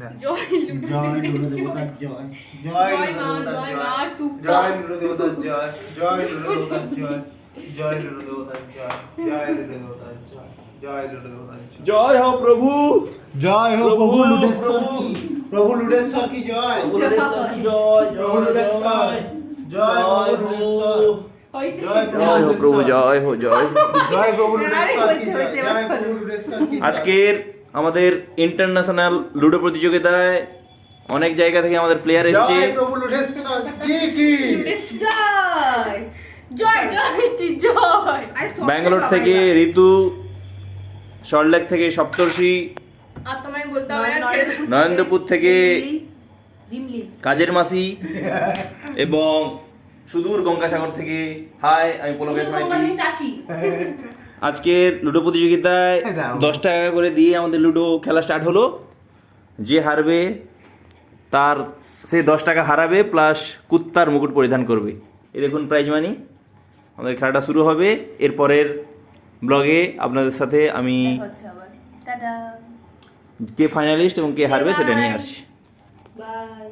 না। জয় লুডো জয় দেবীর লুডো জয়। দেবতার জয় জয় জয় মা, লুডো দেবতার জয় জয় মা, টুকটা। জয় লুডো দেবতার জয় জয় লুডো দেবতার জয় জয় লুডো দেবতার জয় জয় লুডো দেবতার জয় জয় লুডো দেবতার জয় জয় হো প্রভু জয় হো প্রভু, প্রভু লুডেশ্বর প্রভু। কি প্রভু লুডেশ্বর কি জয় প্রভু লুডেশ্বর কি জয় প্রভু লুডেশ্বর জয় প্রভু লুডেশ্বর হয়েছে? জয় জয় হো প্রভু জয় হো জয় জয় প্রভু লুডেশ্বর কি হয়েছে, জয় হয়েছে, জয় এবার প্রভু চলো। লুডেশ্বর কি জয়। আজকের আমাদের ইন্টারন্যাশনাল লুডো প্রতিযোগিতায় অনেক জায়গা থেকে আমাদের প্লেয়ার এসেছে। ব্যাঙ্গালোর থেকে ঋতু সল্টলেক থেকে সপ্তর্ষি। নরেন্দ্রপুর থেকে কাজের মাসি এবং সুদূর গঙ্গাসাগর থেকে হাই আমি পলকেশ মাইতি চাষি আজকের লুডো প্রতিযোগিতায় দশ টাকা করে দিয়ে আমাদের লুডো খেলা স্টার্ট হলো। যে হারবে তার সে দশ টাকা হারাবে প্লাস কুত্তার মুকুট পরিধান করবে। এ দেখুন প্রাইজ মানি আমাদের খেলাটা শুরু হবে। এরপরের ব্লগে আপনাদের সাথে আমি দেখা হচ্ছে আবার। টাটা। কে ফাইনালিস্ট এবং কে হারবে সেটা নিয়ে আসছি। বাই